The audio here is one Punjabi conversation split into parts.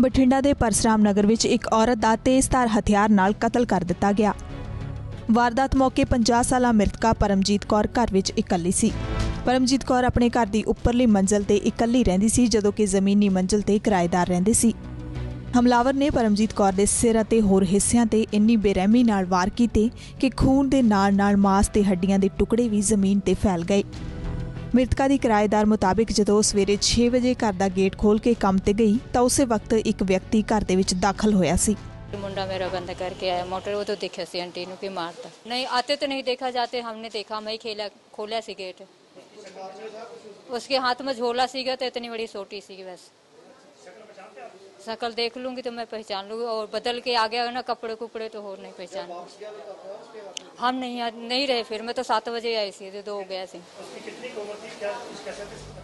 ਬਠਿੰਡਾ ਦੇ ਪਰਸਰਾਮ ਨਗਰ ਵਿੱਚ ਇੱਕ ਔਰਤ ਦਾ ਤੇਜ਼ਧਾਰ ਹਥਿਆਰ ਨਾਲ ਕਤਲ ਕਰ ਦਿੱਤਾ ਗਿਆ। ਵਾਰਦਾਤ ਮੌਕੇ 50 ਸਾਲਾ ਮ੍ਰਿਤਕਾ ਪਰਮਜੀਤ ਕੌਰ ਘਰ ਵਿੱਚ ਇਕੱਲੀ ਸੀ। ਪਰਮਜੀਤ ਕੌਰ ਆਪਣੇ ਘਰ ਦੀ ਉੱਪਰਲੀ ਮੰਜ਼ਲ ਤੇ ਇਕੱਲੀ ਰਹਿੰਦੀ ਸੀ, ਜਦੋਂ ਕਿ ਜ਼ਮੀਨੀ ਮੰਜ਼ਲ ਤੇ ਕਿਰਾਏਦਾਰ ਰਹਿੰਦੇ ਸੀ। ਹਮਲਾਵਰ ਨੇ ਪਰਮਜੀਤ ਕੌਰ ਦੇ ਸਿਰ ਅਤੇ ਹੋਰ ਹਿੱਸਿਆਂ ਤੇ ਇੰਨੀ ਬੇਰਹਿਮੀ ਨਾਲ ਵਾਰ ਕੀਤੇ ਕਿ ਖੂਨ ਦੇ ਨਾਲ-ਨਾਲ ਮਾਸ ਤੇ ਹੱਡੀਆਂ ਦੇ ਟੁਕੜੇ ਵੀ ਜ਼ਮੀਨ ਤੇ ਫੈਲ ਗਏ। ਮ੍ਰਿਤਕਾ ਦੀ ਕਿਰਾਏਦਾਰ ਮੁਤਾਬਿਕ ਜਦੋਂ ਉਹ ਸਵੇਰੇ 6 ਵਜੇ ਘਰ ਦਾ ਗੇਟ ਖੋਲ੍ਹ ਕੇ ਕੰਮ ਤੇ ਗਈ ਤਾਂ ਉਸੇ ਵਕਤ ਇੱਕ ਵਿਅਕਤੀ ਘਰ ਦੇ ਵਿੱਚ ਦਾਖਲ ਹੋਇਆ ਸੀ मुंडा मेरा बंद करके आया मोटर वो तो दिखे सी आंटी नु की मारता नहीं आते तो नहीं देखा जाते हमने देखा मैं ही खेला खोला सी गेट उसके हाथ में झोला सीगा तो इतनी बड़ी सोटी सी बस शकल देख लूंगी तो मैं पहचान लूंगी और बदल के आ गया ना कपड़े कुपड़े तो हो नहीं पहचान हम नहीं नहीं रहे फिर मैं तो सात बजे आई सी तो दो हो गया सी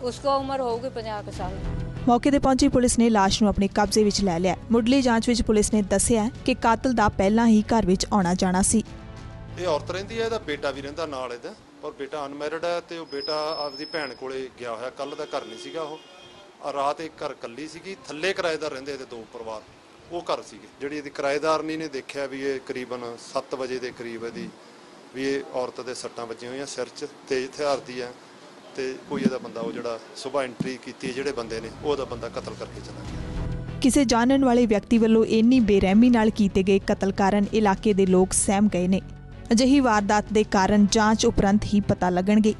उसको उम्र होगी पचास साल ਮੌਕੇ ਤੇ ਪਹੁੰਚੀ ਪੁਲਿਸ ਨੇ ਲਾਸ਼ ਨੂੰ ਆਪਣੇ ਕਬਜ਼ੇ ਵਿੱਚ ਲੈ ਲਿਆ ਮੁੱਢਲੀ ਜਾਂਚ ਵਿੱਚ ਪੁਲਿਸ ਨੇ ਦੱਸਿਆ ਕਿ ਕਾਤਲ ਦਾ ਪਹਿਲਾਂ ਹੀ ਘਰ ਵਿੱਚ ਆਉਣਾ ਜਾਣਾ ਸੀ ਇਹ ਔਰਤ ਰਹਿੰਦੀ ਹੈ ਇਹਦਾ ਬੇਟਾ ਵੀ ਰਹਿੰਦਾ ਨਾਲ ਇਹਦਾ ਔਰ ਬੇਟਾ ਅਨਮੈਰਿਡ ਹੈ ਤੇ ਉਹ ਬੇਟਾ ਆਪਦੀ ਭੈਣ ਕੋਲੇ ਗਿਆ ਹੋਇਆ ਕੱਲ ਦਾ ਘਰ ਨਹੀਂ ਸੀਗਾ ਉਹ ਆ ਰਾਤ ਇੱਕ ਘਰ ਕੱਲੀ ਸੀਗੀ, ਥੱਲੇ ਕਿਰਾਏਦਾਰ ਰਹਿੰਦੇ ਇਹਦੇ ਦੋ ਪਰਿਵਾਰ, ਉਹ ਘਰ ਸੀਗੇ। ਜਿਹੜੀ ਇਹਦੀ ਕਿਰਾਏਦਾਰਨੀ ਨੇ ਦੇਖਿਆ ਵੀ ਇਹ ਕਰੀਬਨ 7 ਵਜੇ ਦੇ ਕਰੀਬ ਇਹਦੀ ਵੀ ਇਹ ਔਰਤ ਦੇ ਸੱਟਾਂ ਵੱਜੀਆਂ ਹੋਈਆਂ ਸਿਰ 'ਚ ਤੇਜ਼ ਹਥਿਆਰ ਦੀ ਹੈ, ਤੇ ਕੋਈ ਇਹਦਾ ਬੰਦਾ ਉਹ ਜਿਹੜਾ ਸਵੇਰ ਐਂਟਰੀ ਕੀਤੀ ਜਿਹੜੇ ਬੰਦੇ ਨੇ ਉਹਦਾ ਬੰਦਾ ਕਤਲ ਕਰਕੇ ਚਲਾ ਗਿਆ। ਕਿਸੇ ਜਾਣਨ ਵਾਲੇ ਵਿਅਕਤੀ ਵੱਲੋਂ ਇੰਨੀ ਬੇਰਹਿਮੀ ਨਾਲ ਕੀਤੇ ਗਏ ਕਤਲ ਕਾਰਨ ਇਲਾਕੇ ਦੇ ਲੋਕ ਸਹਿਮ ਗਏ ਨੇ। ਅਜਿਹੀ ਵਾਰਦਾਤ ਦੇ ਕਾਰਨ ਜਾਂਚ ਉਪਰੰਤ ਹੀ ਪਤਾ ਲੱਗਣਗੇ।